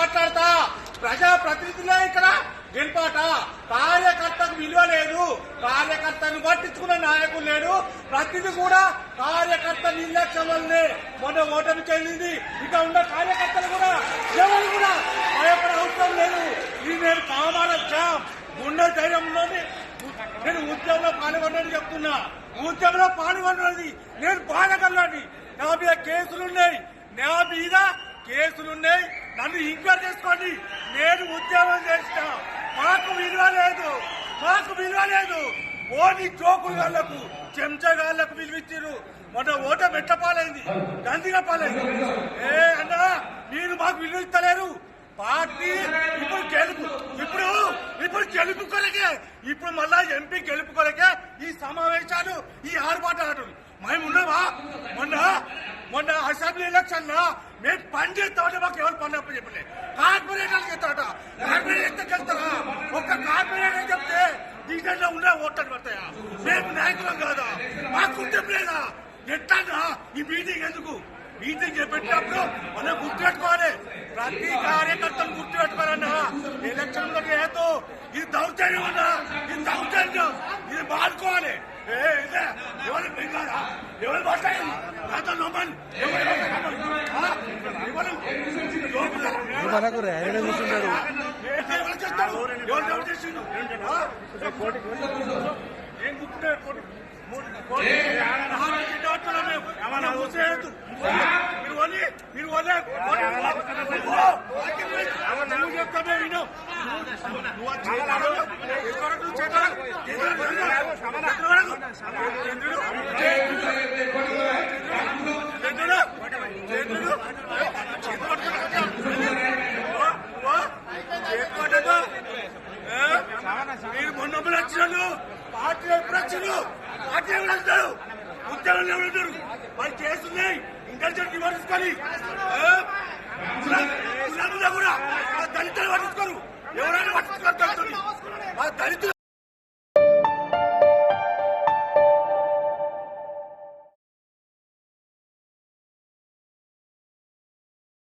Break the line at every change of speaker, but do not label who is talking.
మాట్లాడతా. ప్రజా ప్రతినిధులే ఇక్కడ గెలిపాట కార్యకర్తకు విలువ లేదు. కార్యకర్తను పట్టించుకున్న నాయకులు లేడు. ప్రతిదీ కూడా కార్యకర్త నిర్లక్ష్యం వల్లనే మొన్న ఓటమి చెందింది. ఇక ఉన్న కార్యకర్తలు కూడా ఎవరు కూడా భయపడే అవసరం లేదు. ఇది నేను కామాలొచ్చాం గుండె ధైర్యం నేను ఉద్యమంలో పాల్గొన్నది చెప్తున్నా. ఉద్యమంలో పాల్గొన్నది. నేను బాధగలని నా మీద కేసులున్నాయి. నా మీద కేసులున్నాయి. నన్ను ఇంక్వైర్ చేసుకోండి. నేను ఉద్యమం చేసిన. మాకు విలువ లేదు. మాకు విలువ లేదు. ఓని జోకుగాళ్ళకు చెంచగాళ్ళకు విలువిచ్చారు మొన్న ఓట మెట్టపాలైంది. గందిగా పాలైంది ఏ అన్నా మీరు మాకు విలువ ఇస్తలేరు. పార్టీ ఇప్పుడు గెలుపు. ఇప్పుడు ఇప్పుడు గెలుపు కొరకే. ఇప్పుడు మళ్ళా ఎంపీ గెలుపు కొరకే ఈ సమావేశాలు ఈ ఆర్భాటాలు. మేము ఉన్నావా మొన్న మొన్న అసెంబ్లీ ఎలక్షన్లో మేము పని చేస్తామంటే మాకు ఎవరు పని అప్పు చెప్పలే. కార్పొరేటర్కి చెప్తారట. కార్పొరేటర్ వెళ్తారా? ఒక్క కార్పొరేటర్ చెప్తే దీంట్లో ఉన్న ఓట్లు పడతాయా? మేము నాయకులం కాదా? మాకు కుటుంబం లేదా? ఎట్లా ఈ మీటింగ్ ఎందుకు? మీటింగ్ పెట్టినప్పుడు మనం గుర్తుపెట్టుకోవాలి. ప్రతి కార్యకర్తను గుర్తుపెట్టుకోవాలన్నా ఎలక్షన్లో ఏదో ఇది దౌర్జన్యం అన్నా ఇది దౌర్జన్యం ఇది మానుకోవాలి ఏ ఇదే ఎవరు మీకు కాదా? ఎవరు మాట్లాడారు? నాతో నమ్మని?
మనకు ర్యాలీలో?
ఆ? ఏం గుర్తున్నారు కోటి? మూడు కోటి. నాలుగు వచ్చినారు పార్టీ ఎప్పుడు పార్టీ ఎవరు వస్తారు ఉద్యోగంలో ఎవరు ఉంటారు వాళ్ళు చేస్తున్నాయి ఇంటెలిజెంట్ పట్టించుకొని కూడా. దళితులు పట్టించుకోరు. ఎవరైనా పట్టించుకోరు దళితులు